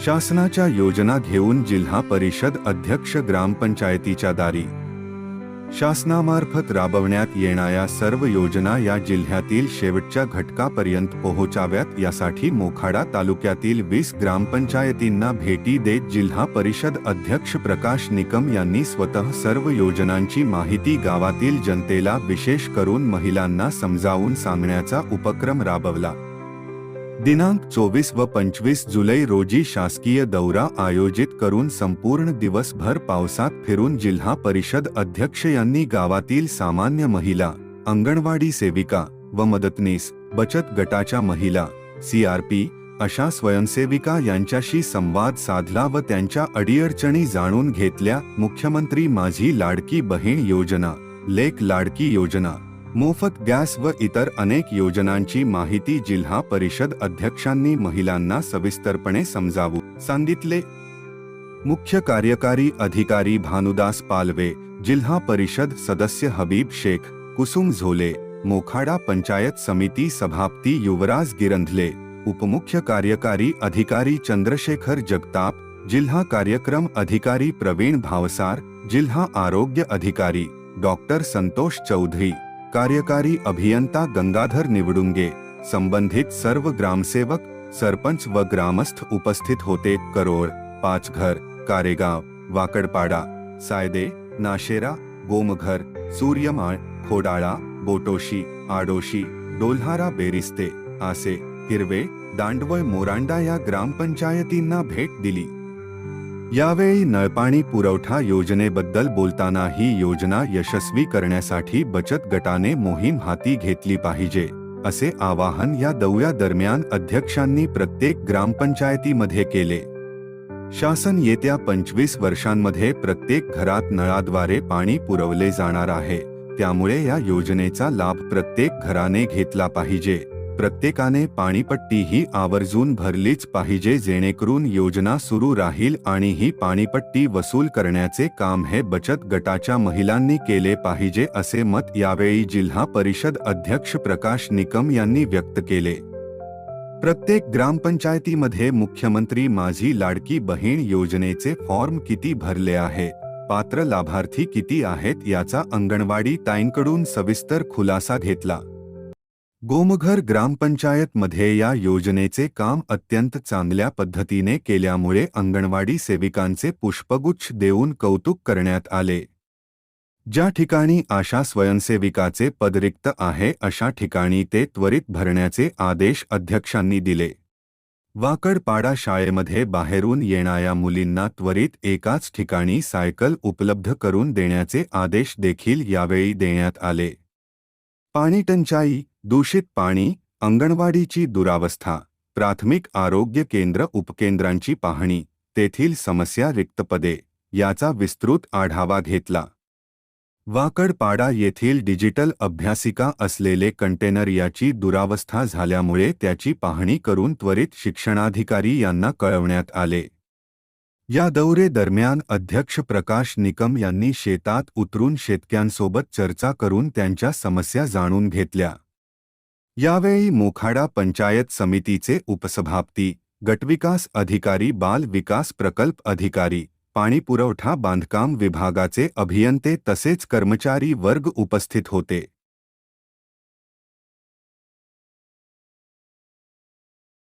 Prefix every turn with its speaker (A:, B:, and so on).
A: शासनाच्या योजना घेऊन जिल्हा परिषद अध्यक्ष ग्रामपंचायतीच्या दारी. शासनामार्फत राबवण्यात येणाऱ्या सर्व योजना या जिल्ह्यातील शेवटच्या घटकापर्यंत पोहोचाव्यात यासाठी मोखाडा तालुक्यातील वीस ग्रामपंचायतींना भेटी देत जिल्हा परिषद अध्यक्ष प्रकाश निकम यांनी स्वतः सर्व योजनांची माहिती गावातील जनतेला विशेष करून महिलांना समजावून सांगण्याचा उपक्रम राबवला. दिनांक चोवीस व पंचवीस जुलै रोजी शासकीय दौरा आयोजित करून संपूर्ण दिवसभर पावसात फिरून जिल्हा परिषद अध्यक्ष यांनी गावातील सामान्य महिला अंगणवाडी सेविका व मदतनीस बचत गटाच्या महिला सीआरपी अशा स्वयंसेविका यांच्याशी संवाद साधला व त्यांच्या अडीअडचणी जाणून घेतल्या. मुख्यमंत्री माझी लाडकी बहीण योजना लेक लाडकी योजना मोफत गॅस व इतर अनेक योजनांची माहिती जिल्हा परिषद अध्यक्षांनी महिलांना सविस्तरपणे समजावू. सांगितले. मुख्य कार्यकारी अधिकारी भानुदास पालवे जिल्हा परिषद सदस्य हबीब शेख कुसुम झोले मोखाडा पंचायत समिती सभापती युवराज गिरंधले उपमुख्य कार्यकारी अधिकारी चंद्रशेखर जगताप जिल्हा कार्यक्रम अधिकारी प्रवीण भावसार जिल्हा आरोग्य अधिकारी डॉक्टर संतोष चौधरी. कार्यकारी अभियंता गंगाधर निवडुंगे, संबंधित सर्व ग्रामसेवक, सरपंच व ग्रामस्थ उपस्थित होते करोड पाचघर, कारेगाव, वाकडपाडा, सायदे, नाशेरा, गोमघर, सूर्यमाळ, खोडाळा, बोटोशी, आडोशी, डोल्हारा बेरिस्ते, आसे, हिरवे, दांडवळ मोरांडा या ग्रामपंचायतींना भेट दिली. यावेळी नळपाणी पुरवठा योजनेबद्दल बोलताना ही योजना यशस्वी करण्यासाठी बचत गटाने मोहीम हाती घेतली पाहिजे असे आवाहन या दौऱ्या दरम्यान अध्यक्षांनी प्रत्येक ग्रामपंचायतीमध्ये केले. शासन येत्या पंचवीस वर्षांमध्ये प्रत्येक घरात नळाद्वारे पाणी पुरवले जाणार आहे त्यामुळे या योजनेचा लाभ प्रत्येक घराने घेतला पाहिजे. प्रत्येकाने पाणीपट्टी ही आवर्जून भरलीच पाहिजे जेणेकरून योजना सुरू राहील आणि ही पाणीपट्टी वसूल करण्याचे काम हे बचत गटाच्या महिलांनी केले पाहिजे असे मत यावेळी जिल्हा परिषद अध्यक्ष प्रकाश निकम यांनी व्यक्त केले. प्रत्येक ग्रामपंचायतीमध्ये मुख्यमंत्री माझी लाडकी बहीण योजनेचे फॉर्म किती भरले आहे पात्र लाभार्थी किती आहेत याचा अंगणवाडी ताईंकडून सविस्तर खुलासा घेतला. गोमघर ग्रामपंचायतमध्ये या योजनेचे काम अत्यंत चांगल्या पद्धतीने केल्यामुळे अंगणवाडी सेविकांचे पुष्पगुच्छ देऊन कौतुक करण्यात आले. ज्या ठिकाणी आशा स्वयंसेविकाचे पद रिक्त आहे अशा ठिकाणी ते त्वरित भरण्याचे आदेश अध्यक्षांनी दिले. वाकडपाडा शाळेमध्ये बाहेरून येणाऱ्या मुलींना त्वरित एकाच ठिकाणी सायकल उपलब्ध करून देण्याचे आदेश देखील यावेळी देण्यात आले. पाणीटंचाई दूषित पाणी अंगणवाडीची दुरावस्था प्राथमिक आरोग्य केंद्र उपकेंद्रांची पाहणी तेथील समस्या रिक्तपदे याचा विस्तृत आढावा घेतला. वाकडपाडा येथील डिजिटल अभ्यासिका असलेले कंटेनर याची दुरावस्था झाल्यामुळे त्याची पाहणी करून त्वरित शिक्षणाधिकारी यांना कळवण्यात आले. या दौरे दरम्यान अध्यक्ष प्रकाश निकम यांनी शेतात उतरून शेतक्यांसोबत चर्चा करून त्यांच्या समस्या जाणून घेतल्या. यावेळी मोखाडा पंचायत समितीचे उपसभापती गटविकास अधिकारी बाल विकास प्रकल्प अधिकारी पाणीपुरवठा बांधकाम विभागाचे अभियंते तसेच कर्मचारी वर्ग उपस्थित होते.